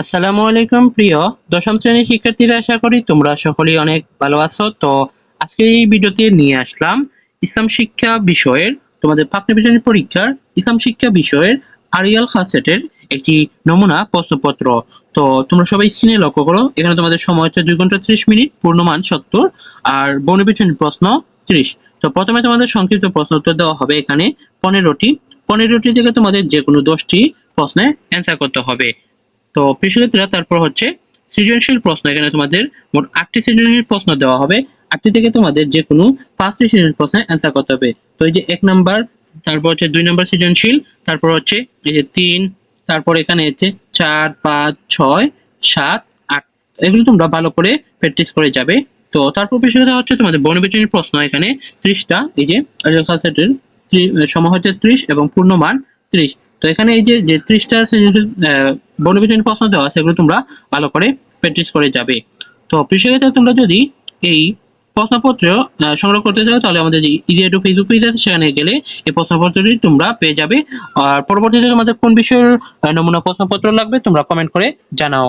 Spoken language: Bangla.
আসসালামু আলাইকুম, প্রিয় দশম শ্রেণির শিক্ষার্থীরা, আশা করি তোমরা সকলেই অনেক ভালো আছো। তো আজকে এই ভিডিওতে নিয়ে আসলাম ইসলাম শিক্ষা বিষয়ের, তোমাদের বিজ্ঞানের পরীক্ষার ইসলাম শিক্ষা বিষয়ের আরিয়াল খাসেটের একটি নমুনা, প্রশ্নপত্র। তো তোমরা সবাই স্ক্রিনে লক্ষ্য করো, এখানে তোমাদের সময় হচ্ছে দুই ঘণ্টা ত্রিশ মিনিট, পূর্ণমান সত্তর, আর বর্ণবিচনের প্রশ্ন ত্রিশ। তো প্রথমে তোমাদের সংক্ষিপ্ত প্রশ্ন উত্তর দেওয়া হবে এখানে পনেরোটি। পনেরোটি থেকে তোমাদের যে কোনো দশটি প্রশ্নে অ্যান্সার করতে হবে। তো প্রিয় তারপর হচ্ছে সৃজনশীল প্রশ্ন। এখানে তোমাদের মোট আটটি সৃজনশীল প্রশ্ন দেওয়া হবে। আটটি থেকে তোমাদের যে কোনো পাঁচটি সৃজনশীল প্রশ্নের অ্যান্সার করতে হবে। তো এই যে এক নাম্বার, তারপর হচ্ছে দুই নম্বর সৃজনশীল, তারপর হচ্ছে এই যে তিন, তারপর এখানে হচ্ছে চার, পাঁচ, ছয়, সাত, আট। এগুলো তোমরা ভালো করে প্র্যাকটিস করে যাবে। তো তারপর বিষয়টা হচ্ছে তোমাদের বর্ণবিচনের প্রশ্ন। এখানে ত্রিশটা, এই যে সেটের সময় হচ্ছে ত্রিশ এবং পূর্ণমান ত্রিশ। তো এখানে এই যে ত্রিশটা বর্ণবিচনের প্রশ্ন দেওয়া আছে এগুলো তোমরা ভালো করে প্র্যাকটিস করে যাবে। তো কৃষিক্ষেত্রে তোমরা যদি এই প্রশ্নপত্র সংগ্রহ করতে চাও, তাহলে আমাদের যে টু ফেসবুক পেজ আছে, সেখানে গেলে এই প্রশ্নপত্রটি তোমরা পেয়ে যাবে। আর পরবর্তীতে তোমাদের কোন বিষয়ের নমুনা প্রশ্নপত্র লাগবে, তোমরা কমেন্ট করে জানাও।